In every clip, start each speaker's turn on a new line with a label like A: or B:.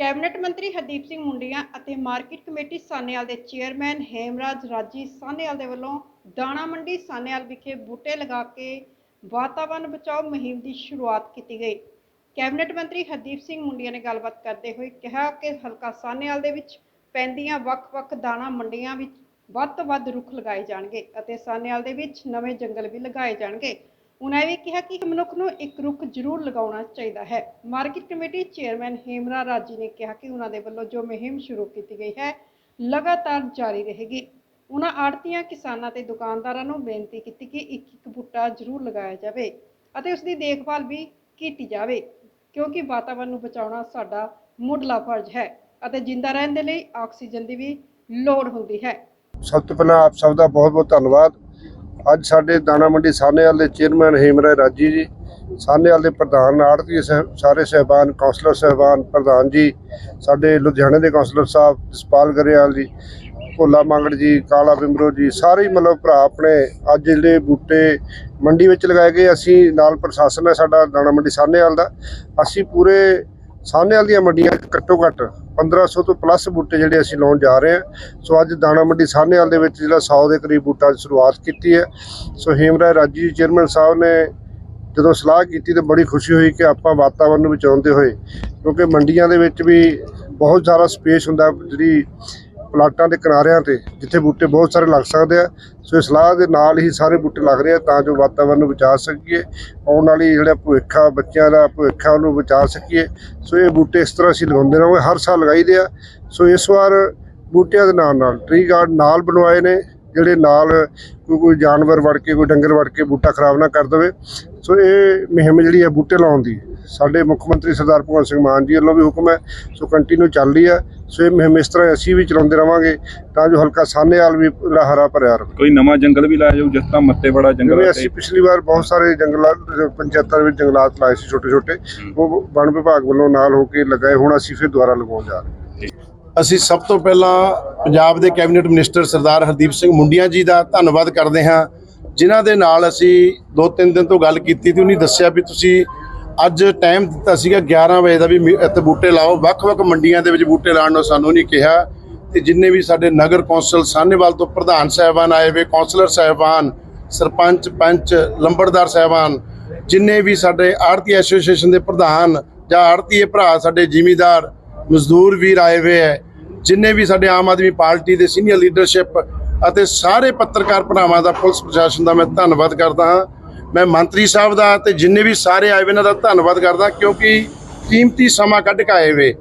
A: Cabinet ਮੰਤਰੀ ਹਰਦੀਪ ਸਿੰਘ ਮੁੰਡੀਆਂ ਅਤੇ market committee Sahnewal ਦੇ ਚੇਅਰਮੈਨ ਹੇਮਰਾਜ ਰਾਜੀ ਸਾਨੇਵਾਲ ਦੇ ਵੱਲੋਂ ਦਾਣਾ ਮੰਡੀ ਸਾਨੇਵਾਲ ਵਿਖੇ ਬੂਟੇ ਲਗਾ ਕੇ ਵਾਤਾਵਰਣ ਬਚਾਓ ਮੁਹਿੰਮ ਦੀ ਸ਼ੁਰੂਆਤ ਕੀਤੀ ਗਈ। ਕੈਬਨਿਟ ਮੰਤਰੀ ਹਰਦੀਪ ਸਿੰਘ ਮੁੰਡੀਆਂ ਨੇ ਗੱਲਬਾਤ ਕਰਦੇ ਹੋਏ ਕਿਹਾ ਕਿ ਹਲਕਾ ਸਾਨੇਵਾਲ ਦੇ ਵਿੱਚ ਪੈਂਦੀਆਂ ਵੱਖ-ਵੱਖ ਦਾਣਾ ਮੰਡੀਆਂ ਵਿੱਚ ਵੱਧ ਤੋਂ ਵੱਧ ਰੁੱਖ ਲਗਾਏ ਜਾਣਗੇ ਅਤੇ ਸਾਨੇਵਾਲ ਦੇ ਵਿੱਚ ਨਵੇਂ ਜੰਗਲ ਵੀ ਲਗਾਏ ਜਾਣਗੇ। ਉਹਨਾਂ ਇਹ ਵੀ ਕਿਹਾ ਕਿ ਮਨੁੱਖ ਨੂੰ ਇੱਕ ਰੁੱਖ ਜ਼ਰੂਰ ਲਗਾਉਣਾ ਚਾਹੀਦਾ ਹੈ। ਮਾਰਕੀਟ ਕਮੇਟੀ ਚੇਅਰਮੈਨ ਹੇਮਰਾ ਰਾਜੀ ਨੇ ਕਿਹਾ ਕਿ ਉਹਨਾਂ ਦੇ ਵੱਲੋਂ ਜੋ ਮੁਹਿੰਮ ਸ਼ੁਰੂ ਕੀਤੀ ਗਈ ਹੈ, ਲਗਾਤਾਰ ਜਾਰੀ ਰਹੇਗੀ। ਉਹਨਾਂ ਆੜਤੀਆਂ, ਕਿਸਾਨਾਂ ਤੇ ਦੁਕਾਨਦਾਰਾਂ ਨੂੰ ਬੇਨਤੀ ਕੀਤੀ ਕਿ ਇੱਕ ਇੱਕ ਬੂਟਾ ਜ਼ਰੂਰ ਲਗਾਇਆ ਜਾਵੇ ਅਤੇ ਉਸ ਦੀ ਦੇਖਭਾਲ ਵੀ ਕੀਤੀ ਜਾਵੇ, ਕਿਉਂਕਿ ਵਾਤਾਵਰਣ ਨੂੰ ਬਚਾਉਣਾ ਸਾਡਾ ਮੁੱਢਲਾ ਫਰਜ਼ ਹੈ ਅਤੇ ਜਿੰਦਾ ਰਹਿਣ ਦੇ ਲਈ ਆਕਸੀਜਨ ਦੀ ਵੀ ਲੋੜ ਹੁੰਦੀ ਹੈ।
B: ਸਭ ਤੋਂ ਪਹਿਲਾਂ ਆਪ ਸਭ ਦਾ ਬਹੁਤ ਬਹੁਤ ਧੰਨਵਾਦ। ਅੱਜ ਸਾਡੇ ਦਾਣਾ ਮੰਡੀ ਸਾਨੇਵਾਲ ਦੇ ਚੇਅਰਮੈਨ ਹੇਮਰਾ ਰਾਜੀ ਜੀ ਸਾਨੇਵਾਲ ਦੇ ਪ੍ਰਧਾਨ ਆੜਤੀ ਸਾਰੇ ਸਹਿਬਾਨ ਕਾਉਂਸਲਰ ਸਹਿਬਾਨ ਪ੍ਰਧਾਨ ਜੀ, ਸਾਡੇ ਲੁਧਿਆਣੇ ਦੇ ਕਾਉਂਸਲਰ ਸਾਹਿਬ ਜਸਪਾਲ ਗਰੇਵਾਲ ਜੀ, ਭੋਲਾ ਮੰਗੜ ਜੀ, ਕਾਲਾ ਬਿੰਬਰੋ ਜੀ, ਸਾਰੇ ਮਤਲਬ ਭਰਾ ਆਪਣੇ ਅੱਜ ਜਿਹੜੇ ਬੂਟੇ ਮੰਡੀ ਵਿੱਚ ਲਗਾਏ ਗਏ, ਅਸੀਂ ਨਾਲ ਪ੍ਰਸ਼ਾਸਨ ਹੈ ਸਾਡਾ ਦਾਣਾ ਮੰਡੀ ਸਾਨੇਵਾਲ ਦਾ ਅਸੀਂ ਪੂਰੇ ਸਾਹਨੇਵਾਲ ਦੀਆਂ ਮੰਡੀਆਂ 'ਚ ਘੱਟੋ ਘੱਟ 1500 ਤੋਂ ਪਲੱਸ ਬੂਟੇ ਜਿਹੜੇ ਅਸੀਂ ਲਾਉਣ ਜਾ ਰਹੇ ਹਾਂ। ਸੋ ਅੱਜ ਦਾਣਾ ਮੰਡੀ ਸਾਹਨੇਵਾਲ ਦੇ ਵਿੱਚ ਜਿਹੜਾ 100 ਦੇ ਕਰੀਬ ਬੂਟਾ ਦੀ ਸ਼ੁਰੂਆਤ ਕੀਤੀ ਹੈ। ਸੋ ਹੇਮਰਾਜ ਰਾਜੀ ਚੇਅਰਮੈਨ ਸਾਹਿਬ ਨੇ ਜਦੋਂ ਸਲਾਹ ਕੀਤੀ ਤਾਂ ਬੜੀ ਖੁਸ਼ੀ ਹੋਈ ਕਿ ਆਪਾਂ ਵਾਤਾਵਰਣ ਨੂੰ ਬਚਾਉਂਦੇ ਹੋਏ ਕਿਉਂਕਿ ਮੰਡੀਆਂ ਦੇ ਵਿੱਚ ਵੀ ਬਹੁਤ ਜ਼ਿਆਦਾ ਸਪੇਸ ਹੁੰਦਾ ਜਿਹੜੀ ਪਲਾਟਾਂ ਦੇ ਕਿਨਾਰਿਆਂ ਤੇ, ਜਿੱਥੇ ਬੂਟੇ ਬਹੁਤ ਸਾਰੇ ਲੱਗ ਸਕਦੇ ਆ। ਸੋ ਇਸ ਸਲਾਹ ਦੇ ਨਾਲ ਹੀ ਸਾਰੇ ਬੂਟੇ ਲੱਗ ਰਹੇ ਆ ਤਾਂ ਜੋ ਵਾਤਾਵਰਨ ਨੂੰ ਬਚਾ ਸਕੀਏ, ਆਉਣ ਵਾਲੀ ਜਿਹੜਾ ਭਵਿੱਖ ਆ ਬੱਚਿਆਂ ਦਾ ਭਵਿੱਖ ਆ, ਉਹਨੂੰ ਬਚਾ ਸਕੀਏ। ਸੋ ਇਹ ਬੂਟੇ ਇਸ ਤਰ੍ਹਾਂ ਅਸੀਂ ਲਗਾਉਂਦੇ ਰਹਾਂਗੇ, ਹਰ ਸਾਲ ਲਗਾਈਦੇ ਆ। ਸੋ ਇਸ ਵਾਰ ਬੂਟਿਆਂ ਦੇ ਨਾਲ ਨਾਲ ਟਰੀ ਗਾਰਡ ਨਾਲ ਬਣਵਾਏ ਨੇ, ਜਿਹੜੇ ਨਾਲ ਕੋਈ ਕੋਈ ਜਾਨਵਰ ਵੜ ਕੇ, ਕੋਈ ਡੰਗਰ ਵੜ ਕੇ ਬੂਟਾ ਖਰਾਬ ਨਾ ਕਰ ਦੇਵੇ। ਸੋ ਇਹ ਮੁਹਿੰਮ ਜਿਹੜੀ ਹੈ ਬੂਟੇ ਲਾਉਣ ਦੀ, ਸਾਡੇ ਮੁੱਖ ਮੰਤਰੀ ਸਰਦਾਰ ਭਗਵੰਤ ਸਿੰਘ ਮਾਨ ਜੀ ਵੱਲੋਂ ਵੀ ਹੁਕਮ ਹੈ। ਸੋ ਕੰਟੀਨਿਊ ਚੱਲ ਰਹੀ ਹੈ ਸੋ ਇਹ ਮੁਹਿੰਮ ਇਸ ਤਰ੍ਹਾਂ ਅਸੀਂ ਵੀ ਚਲਾਉਂਦੇ ਰਵਾਂਗੇ ਤਾਂ ਜੋ ਹਲਕਾ ਸਾਹਨੇਵਾਲ ਵੀ ਜਿਹੜਾ ਹਰਾ ਭਰਿਆ ਰਹੇ।
C: ਕੋਈ ਨਵਾਂ ਜੰਗਲ ਵੀ ਲਾਇਆ ਜਾਊ ਜਿਸ ਤਰ੍ਹਾਂ ਮੱਤੇ ਬੜਾ ਜੰਗਲ
B: ਜਿਵੇਂ
C: ਹੈ
B: ਅਸੀਂ ਪਿਛਲੀ ਵਾਰ ਬਹੁਤ ਸਾਰੇ ਜੰਗਲਾਤ ਪੰਚਾਇਤਾਂ ਵਿੱਚ ਜੰਗਲਾਤ ਲਾਏ ਸੀ ਛੋਟੇ ਛੋਟੇ ਉਹ ਵਣ ਵਿਭਾਗ ਵੱਲੋਂ ਨਾਲ ਹੋ ਕੇ ਲਗਾਏ ਹੁਣ ਅਸੀਂ ਫਿਰ ਦੁਬਾਰਾ ਲਗਾਉਣ ਜਾ ਰਹੇ
D: ਅਸੀਂ ਸਭ ਤੋਂ ਪਹਿਲਾਂ ਪੰਜਾਬ ਦੇ ਕੈਬਨਿਟ ਮਿਨਿਸਟਰ ਸਰਦਾਰ ਹਰਦੀਪ ਸਿੰਘ ਮੁੰਡੀਆਂ ਜੀ ਦਾ ਧੰਨਵਾਦ ਕਰਦੇ ਹਾਂ ਜਿਨ੍ਹਾਂ ਦੇ ਨਾਲ ਅਸੀਂ ਦੋ ਤਿੰਨ ਦਿਨ ਤੋਂ ਗੱਲ ਕੀਤੀ ਤੇ ਉਹਨੇ ਦੱਸਿਆ ਵੀ ਤੁਸੀਂ ਅੱਜ ਟਾਈਮ ਦਿੱਤਾ ਸੀਗਾ 11 ਵਜੇ ਦਾ ਵੀ ਮੀ- ਇੱਥੇ ਬੂਟੇ ਲਾਓ। ਵੱਖ-ਵੱਖ ਮੰਡੀਆਂ ਦੇ ਵਿੱਚ ਬੂਟੇ ਲਾਉਣ ਨੂੰ ਸਾਨੂੰ ਨਹੀਂ ਕਿਹਾ। ਤੇ ਜਿੰਨੇ ਵੀ ਸਾਡੇ ਨਗਰ ਕੌਂਸਲ ਸਾਹਨੇਵਾਲ ਤੋਂ ਪ੍ਰਧਾਨ ਸਾਹਿਬਾਨ ਆਏ ਵੇ ਕੌਂਸਲਰ ਸਾਹਿਬਾਨ, ਸਰਪੰਚ, ਪੰਚ, ਲੰਬੜਦਾਰ ਸਾਹਿਬਾਨ, ਜਿੰਨੇ ਵੀ ਸਾਡੇ ਆੜਤੀ ਐਸੋਸੀਏਸ਼ਨ ਦੇ ਪ੍ਰਧਾਨ ਜਾਂ ਆੜਤੀਏ ਭਰਾ ਸਾਡੇ ਜ਼ਿਮੀਦਾਰ, ਮਜ਼ਦੂਰ ਵੀਰ ਆਏ ਹੋਏ ਹੈ, ਜਿੰਨੇ ਵੀ ਸਾਡੇ ਆਮ ਆਦਮੀ ਪਾਰਟੀ ਦੇ ਸੀਨੀਅਰ ਲੀਡਰਸ਼ਿਪ ਅਤੇ ਸਾਰੇ ਪੱਤਰਕਾਰ ਭਰਾਵਾਂ ਦਾ ਪੁਲਿਸ ਪ੍ਰਸ਼ਾਸਨ ਦਾ ਮੈਂ ਧੰਨਵਾਦ ਕਰਦਾ ਹਾਂ। ਮੈਂ ਮੰਤਰੀ ਸਾਹਿਬ ਦਾ ਤੇ ਜਿੰਨੇ ਵੀ ਸਾਰੇ ਆਏ ਹੋਏ ਇਹਨਾਂ ਦਾ ਧੰਨਵਾਦ ਕਰਦਾ ਕਿਉਂਕਿ ਕੀਮਤੀ ਸਮਾਂ ਕੱਢ ਕੇ ਆਏ ਵੇ।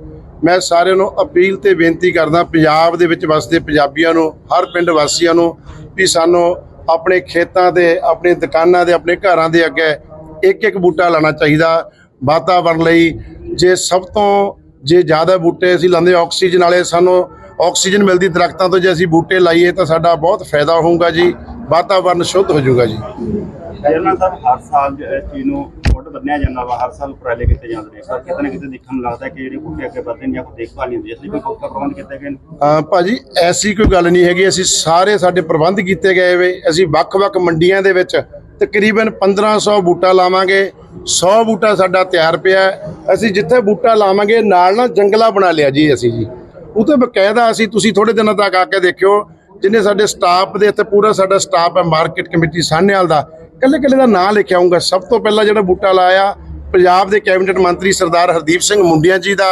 D: ਮੈਂ ਸਾਰਿਆਂ ਨੂੰ ਅਪੀਲ ਤੇ ਬੇਨਤੀ ਕਰਦਾ, ਪੰਜਾਬ ਦੇ ਵਿੱਚ ਵਸਦੇ ਪੰਜਾਬੀਆਂ ਨੂੰ, ਹਰ ਪਿੰਡ ਵਾਸੀਆਂ ਨੂੰ ਵੀ ਸਾਨੂੰ ਆਪਣੇ ਖੇਤਾਂ ਦੇ, ਆਪਣੇ ਦੁਕਾਨਾਂ ਦੇ, ਆਪਣੇ ਘਰਾਂ ਦੇ ਅੱਗੇ ਇੱਕ ਇੱਕ ਬੂਟਾ ਲਾਣਾ ਚਾਹੀਦਾ ਵਾਤਾਵਰਣ ਲਈ। ਜੇ ਸਭ ਤੋਂ, ਜੇ ਜ਼ਿਆਦਾ ਬੂਟੇ ਅਸੀਂ ਲਾਉਂਦੇ ਆਕਸੀਜਨ ਵਾਲੇ, ਸਾਨੂੰ ਆਕਸੀਜਨ ਮਿਲਦੀ ਦਰਖਤਾਂ ਤੋਂ ਜੇ ਅਸੀਂ ਬੂਟੇ ਲਾਈਏ ਤਾਂ ਸਾਡਾ ਬਹੁਤ ਫਾਇਦਾ ਹੋਊਗਾ ਜੀ। ਵਾਤਾਵਰਣ ਸ਼ੁੱਧ ਹੋ ਜਾਊਗਾ ਜੀ।
E: ਜਨਰਲ ਸਾਹਿਬ ਹਰ ਸਾਲ ਇਸ ਚੀਜ਼ ਨੂੰ ਮੁੱਢ ਬੰਨਿਆ ਜਾਂਦਾ ਵਾ ਹਰ ਸਾਲ ਉਪਰਾਲੇ ਕੀਤੇ ਜਾਂਦੇ ਨੇ। ਪਰ ਕਿਤੇ ਨਾ ਕਿਤੇ ਦੇਖਣ ਨੂੰ ਲੱਗਦਾ ਕਿ ਜਿਹੜੇ ਬੂਟੇ ਅੱਗੇ ਵਧਦੇ ਨੇ ਜਾਂ ਕੋਈ ਦੇਖਭਾਲ ਨਹੀਂ ਹੁੰਦੀ ਇਸ ਲਈ ਕੋਈ ਪੁਖਤਾ ਪ੍ਰਬੰਧ ਕੀਤੇ ਗਏ ਨੇ?
D: ਹਾਂ ਭਾਜੀ ਐਸੀ ਕੋਈ ਗੱਲ ਨਹੀਂ ਹੈਗੀ। ਅਸੀਂ ਸਾਰੇ ਸਾਡੇ ਪ੍ਰਬੰਧ ਕੀਤੇ ਗਏ ਵੇ। ਅਸੀਂ ਵੱਖ-ਵੱਖ ਮੰਡੀਆਂ ਦੇ ਵਿੱਚ ਤਕਰੀਬਨ 1500 ਬੂਟਾ ਲਾਵਾਂਗੇ। 100 ਬੂਟਾ ਸਾਡਾ ਤਿਆਰ ਪਿਆ। ਅਸੀਂ ਜਿੱਥੇ ਬੂਟਾ ਲਾਵਾਂਗੇ ਨਾਲ ਨਾਲ ਜੰਗਲਾ ਬਣਾ ਲਿਆ ਜੀ ਅਸੀਂ ਜੀ। ਉਹ ਤੇ ਬਕਾਇਦਾ ਅਸੀਂ ਤੁਸੀਂ ਥੋੜੇ ਦਿਨਾਂ ਤੱਕ ਆ ਕੇ ਦੇਖਿਓ ਜਿੰਨੇ ਸਾਡੇ ਸਟਾਫ ਦੇ ਇੱਥੇ ਪੂਰਾ ਸਾਡਾ ਸਟਾਫ ਹੈ ਮਾਰਕੀਟ ਕਮੇਟੀ ਸਾਹਨੇਵਾਲ ਦਾ ਕੱਲੇ ਕੱਲੇ ਦਾ ਨਾਂ ਲਿਖਿਆ ਆਊਗਾ ਸਭ ਤੋਂ ਪਹਿਲਾਂ ਜਿਹੜਾ ਬੂਟਾ ਲਾਇਆ, ਪੰਜਾਬ ਦੇ ਕੈਬਨਿਟ ਮੰਤਰੀ ਸਰਦਾਰ ਹਰਦੀਪ ਸਿੰਘ ਮੁੰਡੀਆਂ ਜੀ ਦਾ।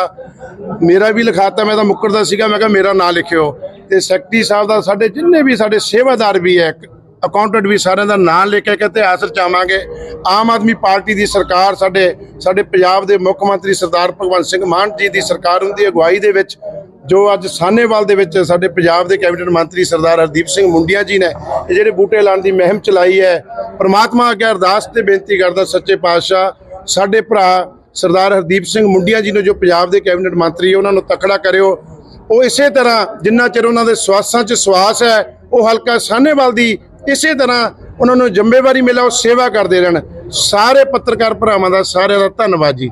D: ਮੇਰਾ ਵੀ ਲਿਖਾਤਾ, ਮੈਂ ਤਾਂ ਮੁੱਕਰਦਾ ਸੀਗਾ, ਮੈਂ ਕਿਹਾ ਮੇਰਾ ਨਾਂ ਲਿਖਿਓ। ਤੇ ਸੈਕਟਰੀ ਸਾਹਿਬ ਦਾ ਸਾਡੇ ਜਿੰਨੇ ਵੀ ਸਾਡੇ ਸੇਵਾਦਾਰ ਵੀ ਹੈ ਅਕਾਊਂਟੈਂਟ ਵੀ ਸਾਰਿਆਂ ਦਾ ਨਾਂ ਲਿਖ ਕੇ ਇਤਿਹਾਸ ਰਚਾਵਾਂਗੇ। ਆਮ ਆਦਮੀ ਪਾਰਟੀ ਦੀ ਸਰਕਾਰ ਸਾਡੇ ਸਾਡੇ ਪੰਜਾਬ ਦੇ ਮੁੱਖ ਮੰਤਰੀ ਸਰਦਾਰ ਭਗਵੰਤ ਸਿੰਘ ਮਾਨ ਜੀ ਦੀ ਸਰਕਾਰ ਦੀ ਅਗਵਾਈ ਦੇ ਵਿੱਚ। ਜੋ ਅੱਜ ਸਾਹਨੇਵਾਲ ਦੇ ਵਿੱਚ ਸਾਡੇ ਪੰਜਾਬ ਦੇ ਕੈਬਨਿਟ ਮੰਤਰੀ ਸਰਦਾਰ ਹਰਦੀਪ ਸਿੰਘ ਮੁੰਡੀਆਂ ਜੀ ਨੇ ਇਹ ਜਿਹੜੇ ਬੂਟੇ ਲਾਉਣ ਦੀ ਮਹਿੰਮ ਚਲਾਈ ਹੈ, ਪ੍ਰਮਾਤਮਾ ਅੱਗੇ ਅਰਦਾਸ ਤੇ ਬੇਨਤੀ ਕਰਦਾ ਸੱਚੇ ਪਾਤਸ਼ਾਹ, ਸਾਡੇ ਭਰਾ ਸਰਦਾਰ ਹਰਦੀਪ ਸਿੰਘ ਮੁੰਡੀਆਂ ਜੀ ਨੂੰ ਜੋ ਪੰਜਾਬ ਦੇ ਕੈਬਨਿਟ ਮੰਤਰੀ ਉਹਨਾਂ ਨੂੰ ਤਕੜਾ ਕਰਿਓ। ਉਹ ਇਸੇ ਤਰ੍ਹਾਂ ਜਿੰਨਾ ਚਿਰ ਉਹਨਾਂ ਦੇ ਸਵਾਸਾਂ 'ਚ ਸਵਾਸ ਹੈ, ਉਹ ਹਲਕਾ ਸਾਹਨੇਵਾਲ ਦੀ ਇਸੇ ਤਰ੍ਹਾਂ ਉਹਨਾਂ ਨੂੰ ਜ਼ਿੰਮੇਵਾਰੀ ਮਿਲਿਆ, ਉਹ ਸੇਵਾ ਕਰਦੇ ਰਹਿਣ। ਸਾਰੇ ਪੱਤਰਕਾਰ ਭਰਾਵਾਂ ਦਾ ਸਾਰਿਆਂ ਦਾ ਧੰਨਵਾਦ ਜੀ।